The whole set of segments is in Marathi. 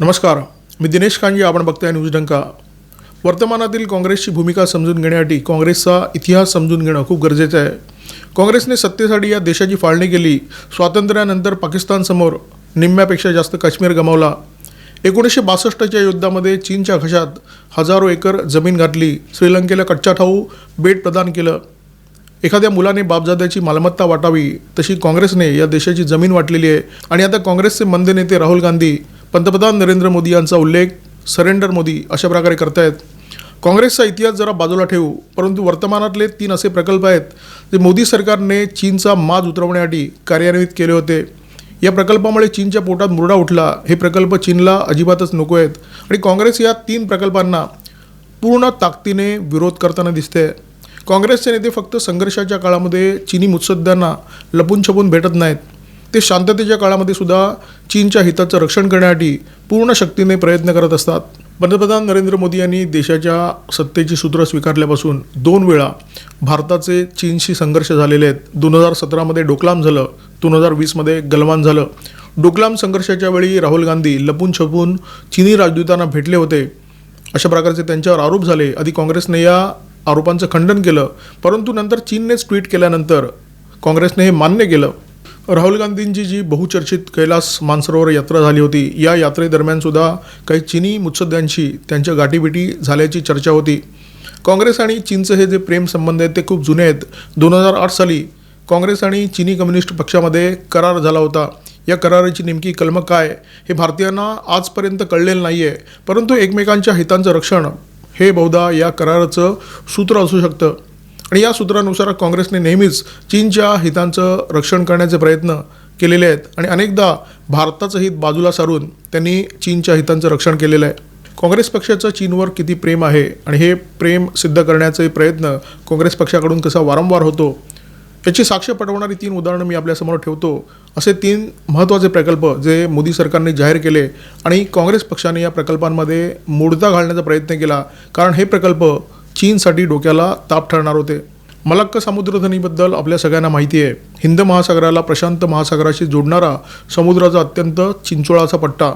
नमस्कार. मी दिनेश कांजी आपण बघताय न्यूज डंका. वर्तमानातील काँग्रेसची भूमिका समजून घेण्यासाठी काँग्रेसचा इतिहास समजून घेणं खूप गरजेचं आहे. काँग्रेसने सत्तेसाठी या देशाची फाळणी केली. स्वातंत्र्यानंतर पाकिस्तानसमोर निम्म्यापेक्षा जास्त काश्मीर गमावला. एकोणीसशे बासष्टच्या युद्धामध्ये चीनच्या घशात हजारो एकर जमीन घातली. श्रीलंकेला कच्चा ठाऊ बेट प्रदान केलं. एखाद्या मुलाने बापजाद्याची मालमत्ता वाटावी तशी काँग्रेसने या देशाची जमीन वाटलेली आहे. आणि आता काँग्रेसचे मंद नेते राहुल गांधी पंतप्रधान नरेंद्र मोदी यांचा उल्लेख सरेंडर मोदी अशा प्रकारे करतायत. काँग्रेसचा इतिहास जरा बाजूला ठेवू परंतु वर्तमानातले तीन असे प्रकल्प आहेत जे मोदी सरकारने चीनचा माज उतरवण्यासाठी कार्यान्वित केले होते. या प्रकल्पामुळे चीनच्या पोटात मुरडा उठला. हे प्रकल्प चीनला अजिबातच नको आहेत आणि काँग्रेस या तीन प्रकल्पांना पूर्ण ताकदीने विरोध करताना दिसते. काँग्रेसचे नेते फक्त संघर्षाच्या काळामध्ये चीनी मुत्सद्यांना लपून छपून भेटत नाहीत. ते शांततेच्या काळामध्ये सुद्धा चीनच्या हिताचं रक्षण करण्यासाठी पूर्ण शक्तीने प्रयत्न करत असतात. पंतप्रधान नरेंद्र मोदी यांनी देशाच्या सत्तेची सूत्र स्वीकारल्यापासून दोन वेळा भारताचे चीनशी संघर्ष झालेले आहेत. दोन हजार सतरामध्ये डोकलाम झालं दोन हजार वीसमध्ये गलवान झालं. डोकलाम संघर्षाच्या वेळी राहुल गांधी लपून छपून चीनी राजदूतांना भेटले होते. अशा प्रकारचे त्यांच्यावर आरोप झाले. आधी काँग्रेसने या आरोपांचं खंडन केलं परंतु नंतर चीननेच ट्विट केल्यानंतर काँग्रेसने हे मान्य केलं. राहुल गांधींची जी बहुचर्चित कैलास मानसरोवर यात्रा झाली होती या यात्रेदरम्यान सुद्धा काही चिनी मुत्सद्यांशी त्यांच्या गाठीभेटी झाल्याची चर्चा होती. काँग्रेस आणि चीनचं हे जे प्रेम संबंध आहेत ते खूप जुने आहेत. दोन हजार आठ साली काँग्रेस आणि चिनी कम्युनिस्ट पक्षामध्ये करार झाला होता. या कराराची नेमकी कलमं काय हे भारतीयांना आजपर्यंत कळलेलं नाही आहे परंतु एकमेकांच्या हितांचं रक्षण हे बहुधा या कराराचं सूत्र असू शकतं. आणि या सूत्रानुसार काँग्रेसने नेहमीच चीनच्या हितांचं रक्षण करण्याचे प्रयत्न केलेले आहेत आणि अनेकदा भारताचं हित बाजूला सारून त्यांनी चीनच्या हितांचं रक्षण केलेलं आहे. काँग्रेस पक्षाचं चीनवर किती प्रेम आहे आणि हे प्रेम सिद्ध करण्याचे प्रयत्न काँग्रेस पक्षाकडून कसा वारंवार होतो याची साक्ष पटवणारी तीन उदाहरणं मी आपल्यासमोर ठेवतो. असे तीन महत्त्वाचे प्रकल्प जे मोदी सरकारने जाहीर केले आणि काँग्रेस पक्षाने या प्रकल्पांमध्ये मोडता घालण्याचा प्रयत्न केला. कारण हे प्रकल्प चीनसाठी डोक्याला ताप ठरणार होते. मलक्का समुद्रधनीबद्दल आपल्या सगळ्यांना माहिती आहे. हिंद महासागराला प्रशांत महासागराशी जोडणारा समुद्राचा अत्यंत चिंचोळाचा पट्टा.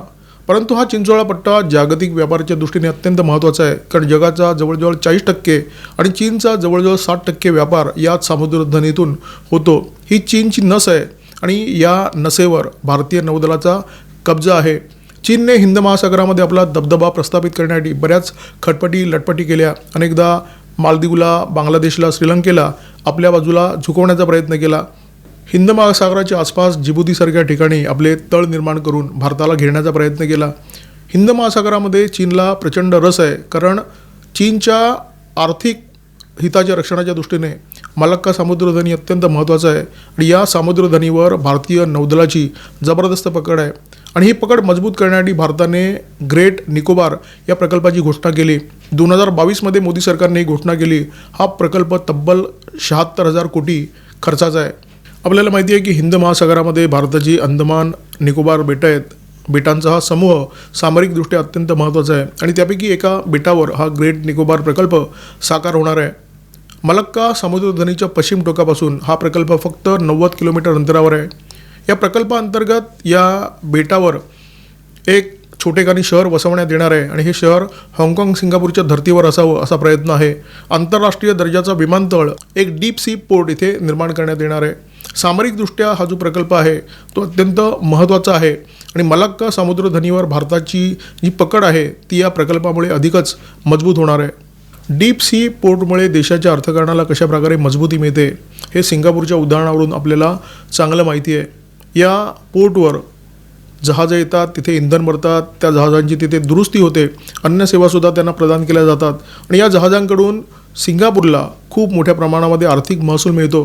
परंतु हा चिंचोळा पट्टा जागतिक व्यापाराच्या दृष्टीने अत्यंत महत्त्वाचा आहे. कारण जगाचा जवळजवळ चाळीस टक्के आणि चीनचा जवळजवळ साठ टक्के व्यापार याच समुद्रधनीतून होतो. ही चीनची नस आहे आणि या नसेवर भारतीय नौदलाचा कब्जा आहे. चीनने हिंद महासागरामध्ये आपला दबदबा प्रस्थापित करण्यासाठी बऱ्याच खटपटी लटपटी केल्या. अनेकदा मालदीवला बांगलादेशला श्रीलंकेला आपल्या बाजूला झुकवण्याचा प्रयत्न केला. हिंद महासागराच्या आसपास जिबुतीसारख्या ठिकाणी आपले तळ निर्माण करून भारताला घेण्याचा प्रयत्न केला. हिंद महासागरामध्ये चीनला प्रचंड रस आहे कारण चीनच्या आर्थिक हिताच्या रक्षणाच्या दृष्टीने मलक्का सामुद्रधनी अत्यंत महत्त्वाचा आहे. आणि या सामुद्रधनीवर भारतीय नौदलाची जबरदस्त पकड आहे. आणि ही पकड मजबूत करण्यासाठी भारताने ग्रेट निकोबार या प्रकल्पाची घोषणा केली. दोन हजार बावीसमध्ये मोदी सरकारने ही घोषणा केली. हा प्रकल्प तब्बल शहात्तर हजार कोटी खर्चाचा आहे. आपल्याला माहिती आहे की हिंद महासागरामध्ये भारताची अंदमान निकोबार बेटं आहेत. बेटांचा हा समूह सामरिकदृष्ट्या अत्यंत महत्त्वाचा आहे. आणि त्यापैकी एका बेटावर हा ग्रेट निकोबार प्रकल्प साकार होणार आहे. मलक्का समुद्रधनीच्या पश्चिम टोकापासून हा प्रकल्प फक्त नव्वद किलोमीटर अंतरावर आहे. या प्रकल्पाअंतर्गत या बेटावर एक छोटेखानी शहर वसवण्यात येणार आहे आणि हे शहर हाँगकाँग सिंगापूरच्या धर्तीवर असावं असा प्रयत्न आहे. आंतरराष्ट्रीय दर्जाचा विमानतळ एक डीप सी पोर्ट इथे निर्माण करण्यात येणार आहे. सामरिकदृष्ट्या हा जो प्रकल्प आहे तो अत्यंत महत्त्वाचा आहे आणि मलक्का समुद्रधनीवर भारताची जी पकड आहे ती या प्रकल्पामुळे अधिकच मजबूत होणार आहे. डीप सी पोर्टमुळे देशाच्या अर्थकारणाला कशा प्रकारे मजबूती मिळते हे सिंगापूरच्या उदाहरणावरून आपल्याला चांगलं माहिती आहे. या पोर्टवर जहाजं येतात तिथे इंधन भरतात त्या जहाजांची तिथे दुरुस्ती होते अन्य सेवासुद्धा त्यांना प्रदान केल्या जातात. आणि या जहाजांकडून सिंगापूरला खूप मोठ्या प्रमाणामध्ये आर्थिक महसूल मिळतो.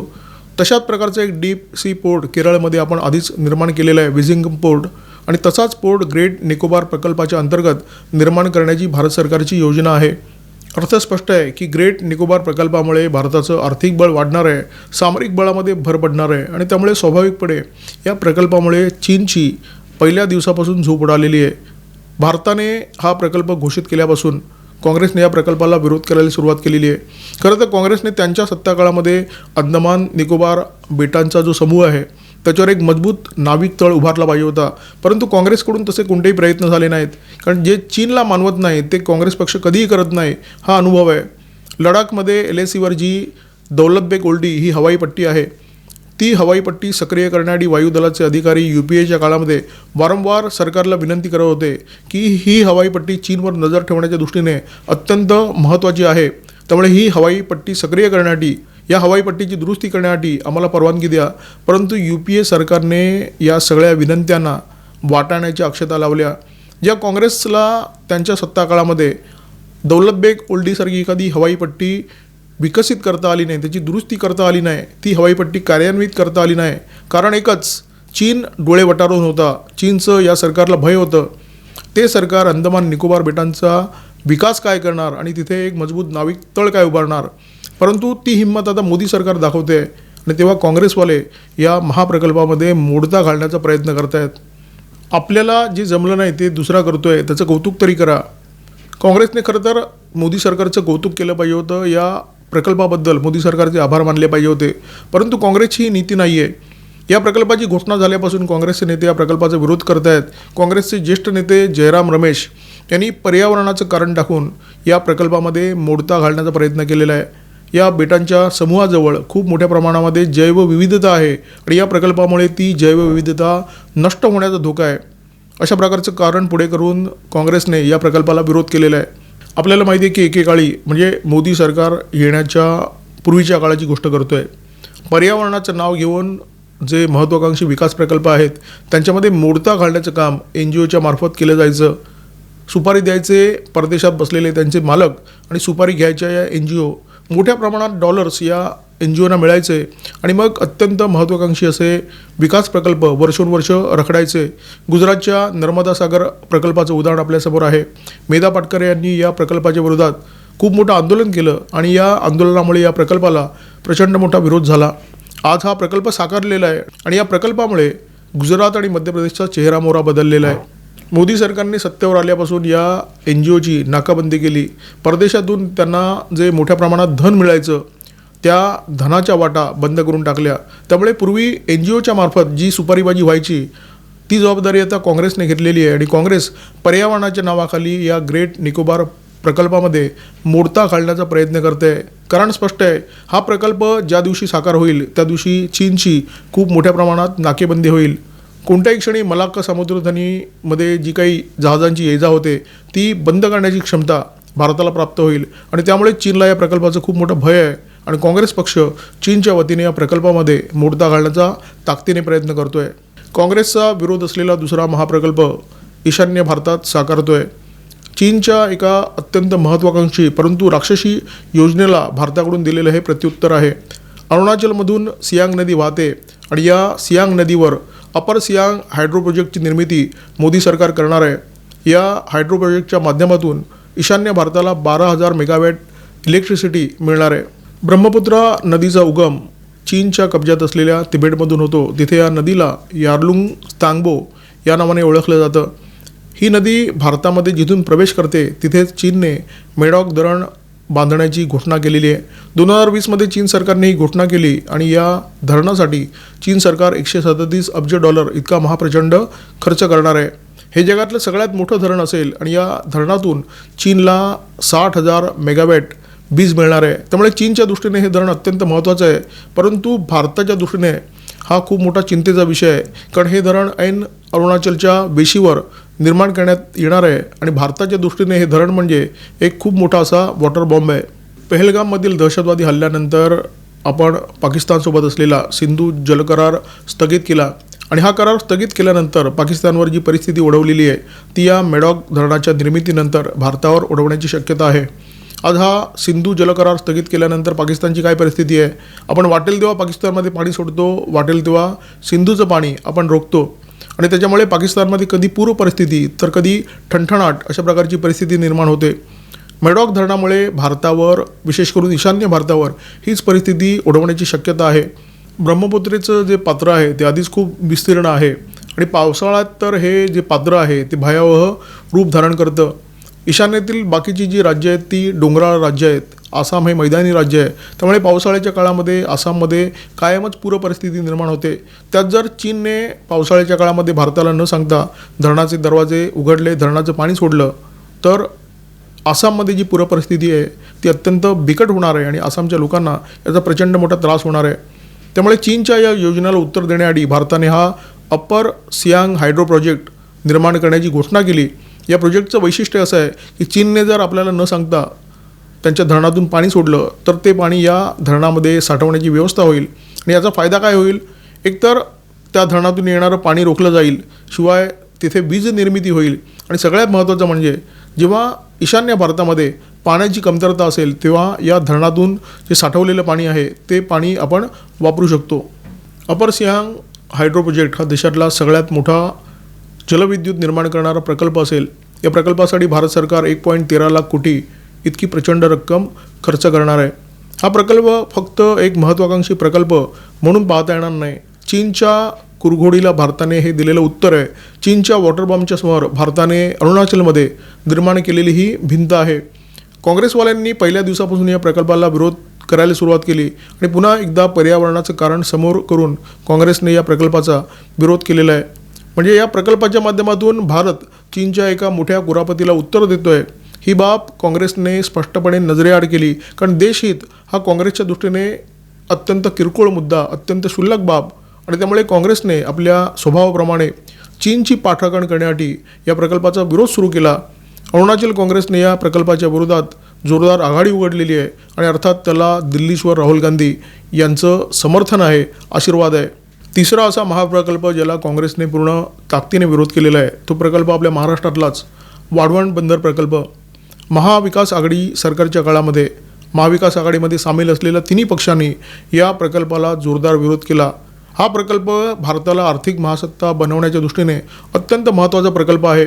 तशाच प्रकारचं एक डीप सी पोर्ट केरळमध्ये आपण आधीच निर्माण केलेलं आहे विझिंग पोर्ट. आणि तसाच पोर्ट ग्रेट निकोबार प्रकल्पाच्या अंतर्गत निर्माण करण्याची भारत सरकारची योजना आहे. अर्थ स्पष्ट आहे की ग्रेट निकोबार प्रकल्पामुळे भारताचं आर्थिक बळ वाढणार आहे सामरिक बळामध्ये भर पडणार आहे आणि त्यामुळे स्वाभाविकपणे या प्रकल्पामुळे चीनची पहिल्या दिवसापासून झोप उडालेली आहे. भारताने हा प्रकल्प घोषित केल्यापासून काँग्रेसने या प्रकल्पाला विरोध करायला सुरुवात केलेली आहे. खरं तर काँग्रेसने त्यांच्या सत्ताकाळामध्ये अंदमान निकोबार बेटांचा जो समूह आहे त्याच्यावर एक मजबूत नाविक तळ उभारला पाहिजे होता. परंतु काँग्रेसकडून तसे कोणतेही प्रयत्न झाले नाहीत. कारण जे चीनला मानवत नाही ते काँग्रेस पक्ष कधीही करत नाही हा अनुभव आहे. लडाखमध्ये एल ए सीवर जी दौलत बेग ओल्डी ही हवाई पट्टी आहे. ती हवाई पट्टी सक्रिय करण्यासाठी वायुदलाचे अधिकारी यू पी एच्या काळामध्ये वारंवार सरकारला विनंती करत होते की ही हवाई पट्टी चीनवर नजर ठेवण्याच्या दृष्टीने अत्यंत महत्त्वाची आहे. त्यामुळे ही हवाई पट्टी सक्रिय करण्यासाठी या हवाई पट्टीची दुरुस्ती करण्यासाठी आम्हाला परवानगी द्या. परंतु यू पी ए सरकारने या सगळ्या विनंत्यांना वाटाण्याच्या अक्षता लावल्या. ज्या काँग्रेसला त्यांच्या सत्ताकाळामध्ये दौलतबेग ओल्डीसारखी एखादी हवाई पट्टी विकसित करता आली नाही त्याची दुरुस्ती करता आली नाही ती हवाई पट्टी कार्यान्वित करता आली नाही. कारण एकच चीन डोळे वटारून होता. चीनचं या सरकारला भय होतं. ते सरकार अंदमान निकोबार बेटांचा विकास काय करणार आणि तिथे एक मजबूत नाविक तळ काय उभारणार? परंतु ती हिंमत आता मोदी सरकार दाखवते आणि तेव्हा काँग्रेसवाले या महाप्रकल्पामध्ये मोडता घालण्याचा प्रयत्न करतायत. आपल्याला जे जमलं नाही ते दुसरा करतो आहे त्याचं कौतुक तरी करा. काँग्रेसने खरं तर मोदी सरकारचं कौतुक केलं पाहिजे होतं या प्रकल्पाबद्दल मोदी सरकारचे आभार मानले पाहिजे होते. परंतु काँग्रेसची ही नीती नाही आहे या प्रकल्पाची घोषणा झाल्यापासून काँग्रेसचे नेते या प्रकल्पाचा विरोध करत आहेत काँग्रेसचे ज्येष्ठ नेते जयराम रमेश यांनी पर्यावरणाचं कारण टाकून या प्रकल्पामध्ये मोडता घालण्याचा प्रयत्न केलेला आहे. या बेटांच्या समूहाजवळ खूप मोठ्या प्रमाणामध्ये जैवविविधता आहे आणि या प्रकल्पामुळे ती जैवविविधता नष्ट होण्याचा धोका आहे. अशा प्रकारचं कारण पुढे करून काँग्रेसने या प्रकल्पाला विरोध केलेला आहे. आपल्याला माहिती आहे की एकेकाळी म्हणजे मोदी सरकार येण्याच्या पूर्वीच्या काळाची गोष्ट करतो आहे पर्यावरणाचं नाव घेऊन जे महत्त्वाकांक्षी विकास प्रकल्प आहेत त्यांच्यामध्ये मोडता घालण्याचं काम एन जी ओच्या मार्फत केलं जायचं. सुपारी द्यायचे परदेशात बसलेले त्यांचे मालक आणि सुपारी घ्यायच्या या एन जी ओ मोठ्या प्रमाणात डॉलर्स या एन जी ओना मिळायचे आणि मग अत्यंत महत्त्वाकांक्षी असे विकास प्रकल्प वर्षोनवर्ष रखडायचे. गुजरातच्या नर्मदा सागर प्रकल्पाचं उदाहरण आपल्यासमोर आहे. मेधा पाटकरे यांनी या प्रकल्पाच्या विरोधात खूप मोठं आंदोलन केलं आणि या आंदोलनामुळे या प्रकल्पाला प्रचंड मोठा विरोध झाला. आज हा प्रकल्प साकारलेला आहे आणि या प्रकल्पामुळे गुजरात आणि मध्य प्रदेशचा चेहरामोहरा बदललेला आहे. मोदी सरकारने सत्तेवर आल्यापासून या एन जी ओची नाकाबंदी केली. परदेशातून त्यांना जे मोठ्या प्रमाणात धन मिळायचं त्या धनाच्या वाटा बंद करून टाकल्या. त्यामुळे पूर्वी एन जी ओच्या मार्फत जी सुपारीबाजी व्हायची ती जबाबदारी आता काँग्रेसने घेतलेली आहे. आणि काँग्रेस पर्यावरणाच्या नावाखाली या ग्रेट निकोबार प्रकल्पामध्ये मोडता घालण्याचा प्रयत्न करते. आहे कारण स्पष्ट आहे हा प्रकल्प ज्या दिवशी साकार होईल त्या दिवशी चीनची खूप मोठ्या प्रमाणात नाकेबंदी होईल. कोणत्याही क्षणी मलाक्का समुद्रधनीमध्ये जी काही जहाजांची ये जा होते ती बंद करण्याची क्षमता भारताला प्राप्त होईल. आणि त्यामुळे चीनला या प्रकल्पाचं खूप मोठं भय आहे. आणि काँग्रेस पक्ष चीनच्या वतीने या प्रकल्पामध्ये मोडता घालण्याचा ताकदीने प्रयत्न करतो आहे काँग्रेसचा विरोध असलेला दुसरा महाप्रकल्प ईशान्य भारतात साकारतो आहे चीनच्या एका अत्यंत महत्त्वाकांक्षी परंतु राक्षसी योजनेला भारताकडून दिलेलं हे प्रत्युत्तर आहे. अरुणाचलमधून सियांग नदी वाहते आणि या सियांग नदीवर अपर सियांग हायड्रो प्रोजेक्टची निर्मिती मोदी सरकार करणार आहे. या हायड्रो प्रोजेक्टच्या माध्यमातून ईशान्य भारताला बारा हजार मेगावॅट इलेक्ट्रिसिटी मिळणार आहे. ब्रह्मपुत्रा नदीचा उगम चीनच्या कब्जात असलेल्या तिबेटमधून होतो. तिथे या नदीला यार्लुंग तांगबो या नावाने ओळखलं जातं. ही नदी भारतामध्ये जिथून प्रवेश करते तिथेच चीनने मेडॉक धरण बांधण्याची घोषणा केलेली आहे. दोन हजार वीसमध्ये चीन सरकारने ही घोषणा केली आणि या धरणासाठी चीन सरकार एकशे सदतीस अब्ज डॉलर इतका महाप्रचंड खर्च करणार आहे. हे जगातलं सगळ्यात मोठं धरण असेल आणि या धरणातून चीनला साठ हजार मेगावॅट वीज मिळणार आहे. त्यामुळे चीनच्या दृष्टीने हे धरण अत्यंत महत्त्वाचं आहे. परंतु भारताच्या दृष्टीने हा खूप मोठा चिंतेचा विषय आहे. कारण हे धरण ऐन अरुणाचलच्या वेशीवर निर्माण करण्यात येणार आहे. आणि भारताच्या दृष्टीने हे धरण म्हणजे एक खूप मोठा असा वॉटर बॉम्ब आहे. पहलगाममधील दहशतवादी हल्ल्यानंतर आपण पाकिस्तानसोबत असलेला सिंधू जलकरार स्थगित केला. आणि हा करार स्थगित केल्यानंतर पाकिस्तानवर जी परिस्थिती ओढवलेली आहे ती या मेडॉक धरणाच्या निर्मितीनंतर भारतावर ओढवण्याची शक्यता आहे. आज हा सिंधू जलकरार स्थगित केल्यानंतर पाकिस्तानची काय परिस्थिती आहे? आपण वाटेल तेव्हा पाकिस्तानमध्ये पाणी सोडतो वाटेल तेव्हा सिंधूचं पाणी आपण रोखतो. आणि त्याच्यामुळे पाकिस्तानमध्ये कधी पूर्व परिस्थिती तर कधी ठणठणाट अशा प्रकारची परिस्थिती निर्माण होते. मेडॉक धरणामुळे भारतावर विशेष करून ईशान्य भारतावर हीच परिस्थिती ओढवण्याची शक्यता आहे. ब्रह्मपुत्रेचं जे पात्र आहे ते आधीच खूप विस्तीर्ण आहे. आणि पावसाळ्यात तर हे जे पात्र आहे ते भयावह रूप धारण करतं. ईशान्येतील बाकीची जी राज्य आहेत ती डोंगराळ राज्य आहेत. आसाम हे मैदानी राज्य आहे. त्यामुळे पावसाळ्याच्या काळामध्ये आसाममध्ये कायमच पूरपरिस्थिती निर्माण होते. त्यात जर चीनने पावसाळ्याच्या काळामध्ये भारताला न सांगता धरणाचे दरवाजे उघडले धरणाचं पाणी सोडलं तर आसाममध्ये जी पूरपरिस्थिती आहे ती अत्यंत बिकट होणार आहे आणि आसामच्या लोकांना याचा प्रचंड मोठा त्रास होणार आहे. त्यामुळे चीनच्या या योजनेला उत्तर देण्याआधी भारताने हा अप्पर सियांग हायड्रो प्रोजेक्ट निर्माण करण्याची घोषणा केली. या प्रोजेक्टचं वैशिष्ट्य असं आहे की चीनने जर आपल्याला न सांगता त्यांच्या धरणातून पाणी सोडलं तर ते पाणी या धरणामध्ये साठवण्याची व्यवस्था होईल. आणि याचा फायदा काय होईल? एकतर त्या धरणातून येणारं पाणी रोखलं जाईल शिवाय तिथे वीज निर्मिती होईल. आणि सगळ्यात महत्त्वाचं म्हणजे जेव्हा ईशान्य भारतामध्ये पाण्याची कमतरता असेल तेव्हा या धरणातून जे साठवलेलं पाणी आहे ते पाणी आपण वापरू शकतो. अपर सियांग हायड्रो प्रोजेक्ट हा देशातला सगळ्यात मोठा जलविद्युत निर्माण करणारा प्रकल्प असेल. या प्रकल्पासाठी भारत सरकार एक पॉईंट तेरा लाख कोटी इतकी प्रचंड रक्कम खर्च करणार आहे. हा प्रकल्प फक्त एक महत्त्वाकांक्षी प्रकल्प म्हणून पाहता येणार नाही. चीनच्या कुरघोडीला भारताने हे दिलेलं उत्तर आहे. चीनच्या वॉटर बॉम्बच्या समोर भारताने अरुणाचलमध्ये निर्माण केलेली ही भिंत आहे. काँग्रेसवाल्यांनी पहिल्या दिवसापासून या प्रकल्पाला विरोध करायला सुरुवात केली आणि पुन्हा एकदा पर्यावरणाचं कारण समोर करून काँग्रेसने या प्रकल्पाचा विरोध केलेला आहे. म्हणजे या प्रकल्पाच्या माध्यमातून भारत चीनच्या एका मोठ्या कुरापतीला उत्तर देतो आहे ही बाब काँग्रेसने स्पष्टपणे नजरेआड केली. कारण देशहित हा काँग्रेसच्या दृष्टीने अत्यंत किरकोळ मुद्दा अत्यंत क्षुल्लक बाब. आणि त्यामुळे काँग्रेसने आपल्या स्वभावाप्रमाणे चीनची पाठराखण करण्यासाठी या प्रकल्पाचा विरोध सुरू केला. अरुणाचल काँग्रेसने या प्रकल्पाच्या विरोधात जोरदार आघाडी उघडलेली आहे आणि अर्थात त्याला दिल्लीश्वर राहुल गांधी यांचं समर्थन आहे आशीर्वाद आहे. तिसरा असा महाप्रकल्प ज्याला काँग्रेसने पूर्ण ताकदीने विरोध केलेला आहे तो प्रकल्प आपल्या महाराष्ट्रातलाच वाढवण बंदर प्रकल्प. महाविकास आघाडी सरकारच्या काळामध्ये महाविकास आघाडीमध्ये सामील असलेल्या तिन्ही पक्षांनी या प्रकल्पाला जोरदार विरोध केला. हा प्रकल्प भारताला आर्थिक महासत्ता बनवण्याच्या दृष्टीने अत्यंत महत्त्वाचा प्रकल्प आहे.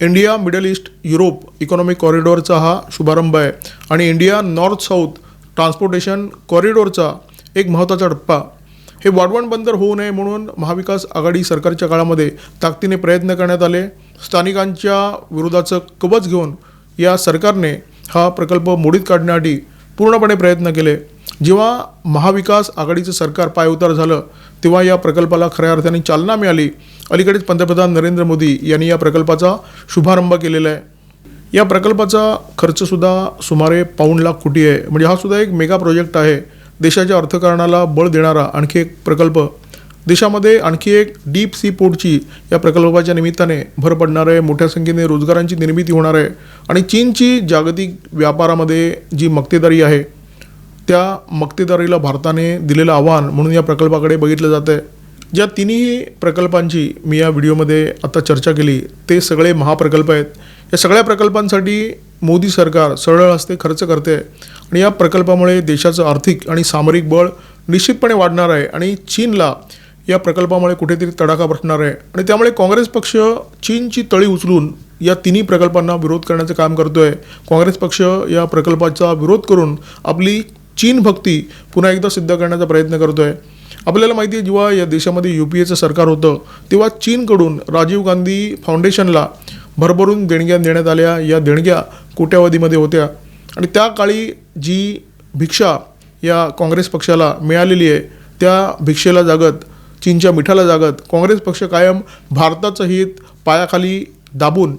India Middle East Europe economic कॉरिडॉरचा हा शुभारंभ आहे आणि इंडिया नॉर्थ साऊथ ट्रान्सपोर्टेशन कॉरिडॉरचा एक महत्त्वाचा टप्पा. हे वाढवण बंदर होऊ नये म्हणून महाविकास आघाडी सरकारच्या काळामध्ये ताकदीने प्रयत्न करण्यात आले. स्थानिकांच्या विरोधाचं कवच घेऊन या सरकारने हा प्रकल्प मोडीत काढण्यासाठी पूर्णपणे प्रयत्न केले. जेव्हा महाविकास आघाडीचं सरकार पायउतार झालं तेव्हा या प्रकल्पाला खऱ्या अर्थाने चालना मिळाली. अलीकडेच पंतप्रधान नरेंद्र मोदी यांनी या प्रकल्पाचा शुभारंभ केलेला आहे. या प्रकल्पाचा खर्चसुद्धा सुमारे पाऊण लाख कोटी आहे. म्हणजे हा सुद्धा एक मेगा प्रोजेक्ट आहे. देशाच्या अर्थकारणाला बळ देणारा आणखी एक प्रकल्प देशामध्ये आणखी एक डीप सी पोर्टची या प्रकल्पाच्या निमित्ताने भर पडणार आहे मोठ्या संख्येने रोजगारांची निर्मिती होणार आहे आणि चीनची जागतिक व्यापारामध्ये जी मक्तेदारी आहे त्या मक्तेदारीला भारताने दिलेलं आव्हान म्हणून या प्रकल्पाकडे बघितलं जातं आहे ज्या तिन्ही प्रकल्पांची मी या व्हिडिओमध्ये आता चर्चा केली ते सगळे महाप्रकल्प आहेत. या सगळ्या प्रकल्पांसाठी मोदी सरकार सरळ हस्ते खर्च करते आणि या प्रकल्पामुळे देशाचं आर्थिक आणि सामरिक बळ निश्चितपणे वाढणार आहे आणि चीनला या प्रकल्पामुळे कुठेतरी तडाखा बसणार आहे. आणि त्यामुळे काँग्रेस पक्ष चीनची तळी उचलून या तिन्ही प्रकल्पांना विरोध करण्याचं काम करतोय. काँग्रेस पक्ष या प्रकल्पाचा विरोध करून आपली चीन भक्ती पुन्हा एकदा सिद्ध करण्याचा प्रयत्न करतोय. आपल्याला माहिती आहे जेव्हा या देशामध्ये यू पी एचं सरकार होतं तेव्हा चीनकडून राजीव गांधी फाउंडेशनला भरभरून देणग्या देण्यात आल्या. या देणग्या कोट्यावधीमध्ये होत्या. आणि त्या काळी जी भिक्षा या काँग्रेस पक्षाला मिळालेली आहे त्या भिक्षेला जागत चीनच्या मिठाला जागत काँग्रेस पक्ष कायम भारताचं हित पायाखाली दाबून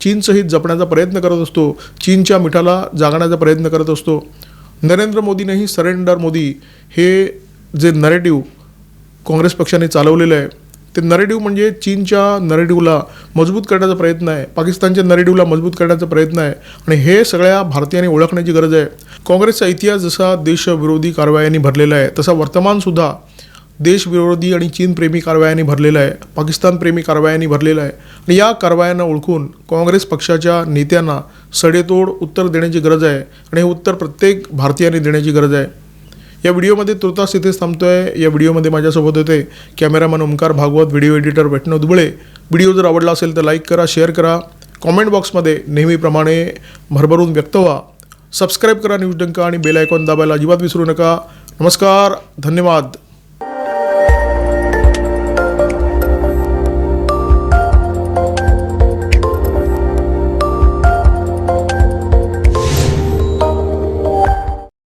चीनचं हित जपण्याचा प्रयत्न करत असतो. चीनच्या मिठाला जागण्याचा प्रयत्न करत असतो. नरेंद्र मोदीनेही सरेंडर मोदी हे जे नरेटिव्ह काँग्रेस पक्षाने चालवलेलं आहे ते नरेटिव्ह म्हणजे चीनच्या नरेटिव्हला मजबूत करण्याचा प्रयत्न आहे पाकिस्तानच्या नरेटिव्हला मजबूत करण्याचा प्रयत्न आहे आणि हे सगळ्या भारतीयांनी ओळखण्याची गरज आहे. काँग्रेसचा इतिहास जसा देशविरोधी कारवायांनी भरलेला आहे तसा वर्तमानसुद्धा देशविरोधी आणि चीनप्रेमी कारवायांनी भरलेलं आहे पाकिस्तानप्रेमी कारवायांनी भरलेलं आहे. आणि या कारवायांना ओळखून काँग्रेस पक्षाच्या नेत्यांना सडेतोड उत्तर देण्याची गरज आहे आणि हे उत्तर प्रत्येक भारतीयाने देण्याची गरज आहे. या व्हिडिओमध्ये तुर्तास इथेच आहे या व्हिडिओमध्ये माझ्यासोबत होते cameraman Omkar Bhagwat video editor Vaishnav Dubale. Video जर आवडला असेल तर लाईक करा शेअर करा. कॉमेंट बॉक्समध्ये नेहमीप्रमाणे भरभरून व्यक्त व्हा. सबस्क्राईब करा न्यूज डंका आणि बेल आयकॉन दाबायला अजिबात विसरू नका. नमस्कार धन्यवाद.